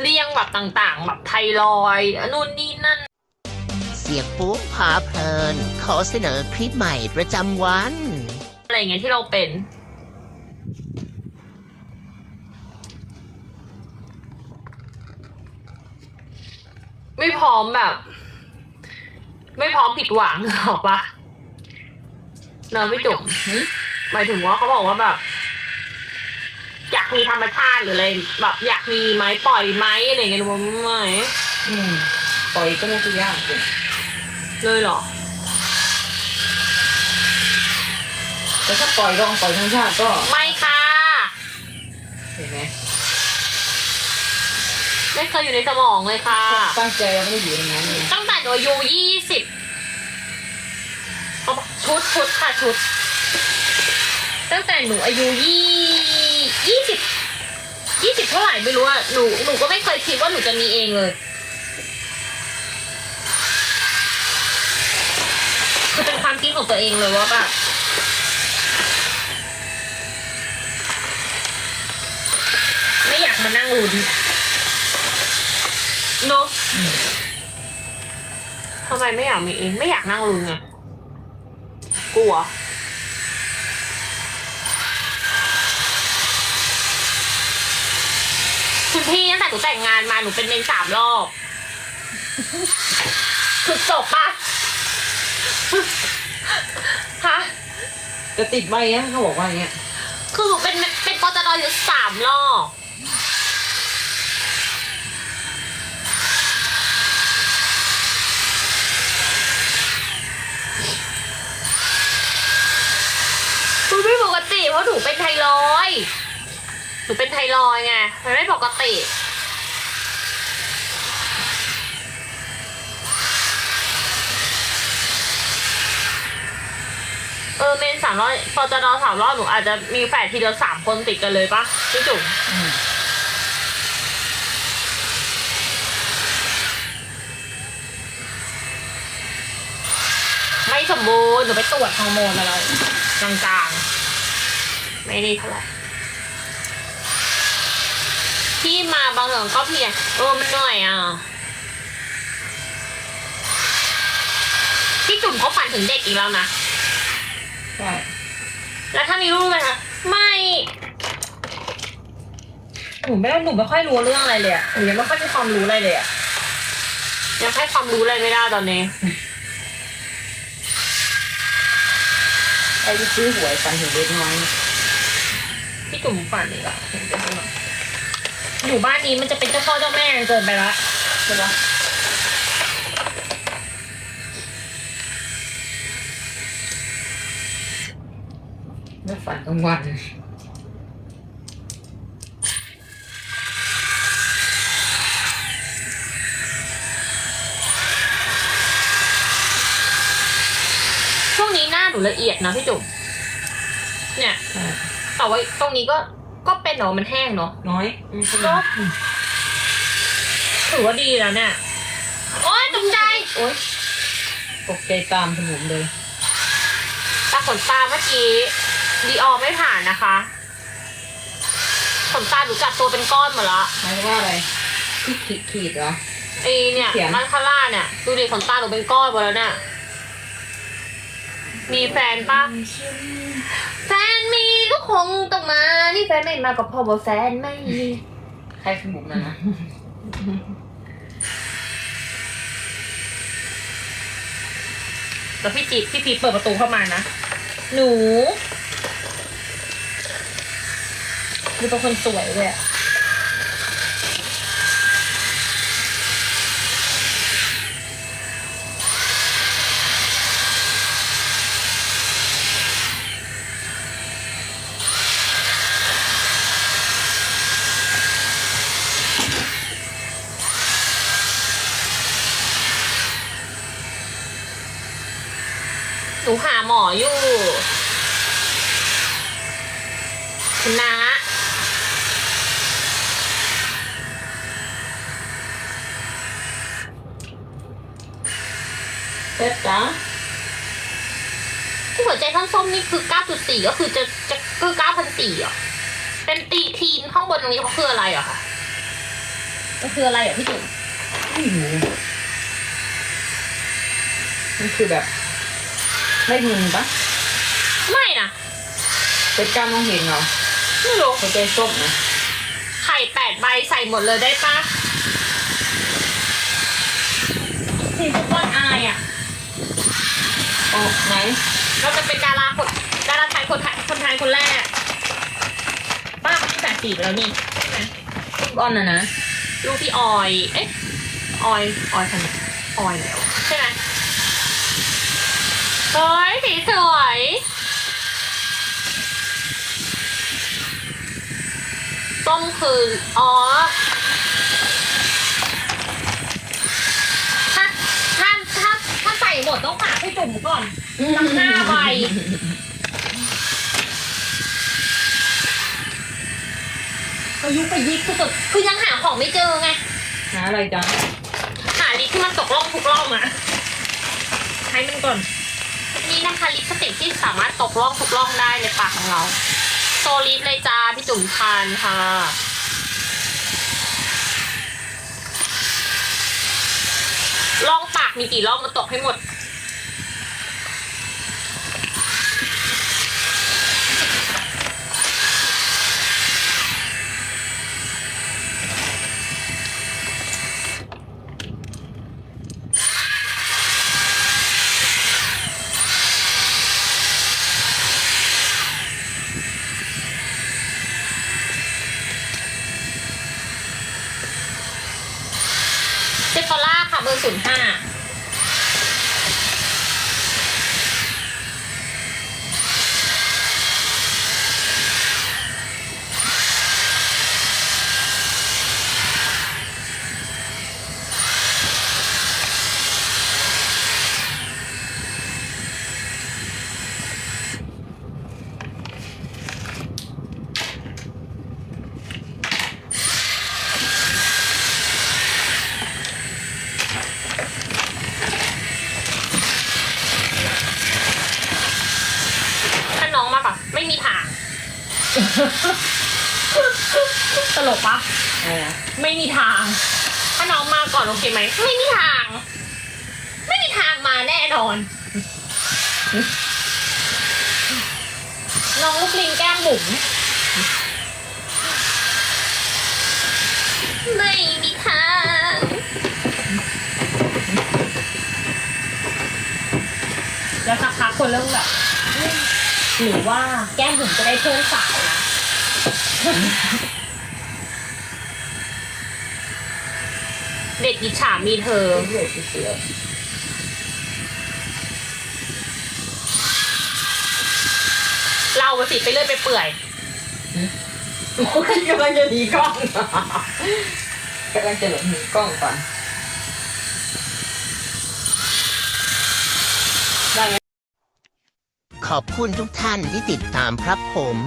เรียงแบบต่างๆ แบบไทรอยด์นู่นนี่นั่น เสียงปุ๊บพาเพลิน ขอเสนอคลิปใหม่ประจำวัน อะไรอย่างเงี้ยที่เราเป็น ไม่พร้อมแบบ ไม่พร้อมผิดหวังหรอกปะเนอะพี่จุ๋มหมายถึงว่าเขาบอกว่าแบบ อยากมีธรรมชาติหรืออะไรแบบอยากมีไหมปล่อยไหมอะไรอย่างเงี้ยหรือว่าไม่อืมปล่อยก็ไม่คือยากเลยเหรอแต่ถ้าปล่อยลองปล่อยธรรมชาติก็ไม่ค่ะเห็นไหมไม่เคยอยู่ในสมองเลยค่ะ ตั้งใจเราไม่ได้อยู่ในนั้นไงตั้งแต่หนูอายุยี่สิบชุดชุดค่ะชุด ตั้งแต่หนูอายุยี่ ยี่สิบยี่สิบเท่าไหร่ไม่รู้อะหนูหนูก็ไม่เคยคิดว่าหนูจะมีเองเลยคือเป็นความคิดของตัวเองเลยว่าแบบไม่อยากมานั่งลุ้นเนอะทำไมไม่อยากมีเอง ไม่อยากนั่งลุ้นไงกลัว คุณพี่ตั้งแต่หนูแต่งงานมาหนูเป็นเมนสามรอบคือจบปะฮะจะติดใบนะเขาบอกว่าอย่างเงี้ยคือหนูเป็นเป็นปตทอยู่สามรอบคือไม่ปกติเพราะหนูเป็นไทรอยด์ หนูเป็นไทรอยไงมันไม่ปกติ เออเมนสามรอบพอจะรอสามรอบหนูอาจจะมีแฝดทีเดียวสามคนติดกันเลยปะพี่จุ๋มไม่สมบูรณ์หนูไปตรวจฮอร์โมนมาแล้วกลางๆ ไม่ด้เท่าไหร่ ที่มาบางเหลืองก็เพลียเออมันเหนื่อยอะพี่จุ๋มเขาฝันถึงเด็กอีกแล้วนะใช่แล้วถ้ามีลูกเลยคะไม่หนูไม่หนูไม่ค่อยรู้เรื่องอะไรเลยอะหนูยังไม่ค่อยมีความรู้อะไรเลยอะยังให้ความรู้อะไรไม่ได้ตอนนี้ไอ้ที่ซื้อหวยปันถึงเล็กน้อยพี่จุ๋มฝันอีกอะเห็นเป็นยังไง อยู่บ้านนี้มันจะเป็นเจ้าพ่อเจ้าแม่เกินไปละใช่ปะไม่ฝันกลางวันช่วงนี้หน้าหนูละเอียดนะพี่จุ๋มเนี่ยใช่แต่ว่าตรงนี้ก็ ก็เป็นเนาะมันแห้งเนาะน้อยก็ถือว่าดีแล้วเนี่ย โอ๊ยตกใจ โอ๊ยตกใจตามขนมเลยตาขนตาเมื่อกี้ดีออไม่ผ่านนะคะ ขนตาหนูจัดตัวเป็นก้อนหมดละหมายถึงว่าอะไรที่ขีดขีดเหรอไอเนี่ยเขียนมันคาร่าเนี่ยดูดิขนตาหนูเป็นก้อนหมดแล้วเนี่ยมีแฟนปะแฟนมี ก็คงต้องมา นี่แฟนไม่มาก็เพราะว่าแฟนไม่มีใครสมุกนะนะแล้วพี่จีพี่พีชเปิดประตูเข้ามานะ หนูดูเป็นคนสวยเลยอะ นูหาหมออยู่คุณน้าเป๊ะจ้าที่หัวใจท่านส้มนี่คือ 9.4 ก็คือจะจะคือ9,400อะเป็นตีทีมข้างบนตรงนี้เขาคืออะไรเหรอคะมันคืออะไรอะพี่จุ๋มไม่รู้มันคือแบบ ได้เงินปะไม่นะเป็นการมองเห็นเหรอไม่รู้หัวใจส้มนะไข่แปดใบใส่หมดเลยได้ปะทีมฟุตบอลอายอะอ๋อไหนเราจะเป็นดาราคนดาราไทยคนไทยคนไทยคนแรกป้าเขาที่แปดสี่แล้วนี่ใช่ไหมฟุตบอลนะนะลูกพี่ออย เอ๊ะออยออยคนไหนออยแล้วใช่ไหม เฮ้ยสีสวยส้มคืออ๋อ ถ้าถ้าถ้าถ้าใส่หมดต้องฝากให้จุ่มก่อนน้ำหน้าใบอายุไปยิกสุดๆคือยังหาของไม่เจอไง หาอะไรจังหาลิปที่มันตกล่องทุกล่องอะให้มันก่อน นี่นะคะลิปสติกที่สามารถตกล่องทุกล่องได้ในปากของเรา โซลิปเลยจ้าพี่จุ๋มทานค่ะล่องปากมีกี่ล่องมาตกให้หมด เซฟอล่าค่ะเบอร์ ศูนย์ห้า ถ้าน้องมากอะ ไม่มีทาง ตลกปะอะไรนะไม่มีทาง ถ้าน้องมาก่อนโอเคไหม ไม่มีทาง ไม่มีทางมาแน่นอน น้องลูกลิงแก้มบุ๋มไม่มีทาง แล้วสักพักคนเริ่มแบบเอ๊ะ หรือว่าแก้มบุ๋มจะได้เพื่อนสาวนะเด็กอิจฉามีเธอเพื่อนเสือเราอะสิไปเรื่อยไปเปื่อยโอ้ยกำลังจะหนีกล้อง กำลังจะหลบหนีกล้องก่อน ขอบคุณทุกท่านที่ติดตามครับผม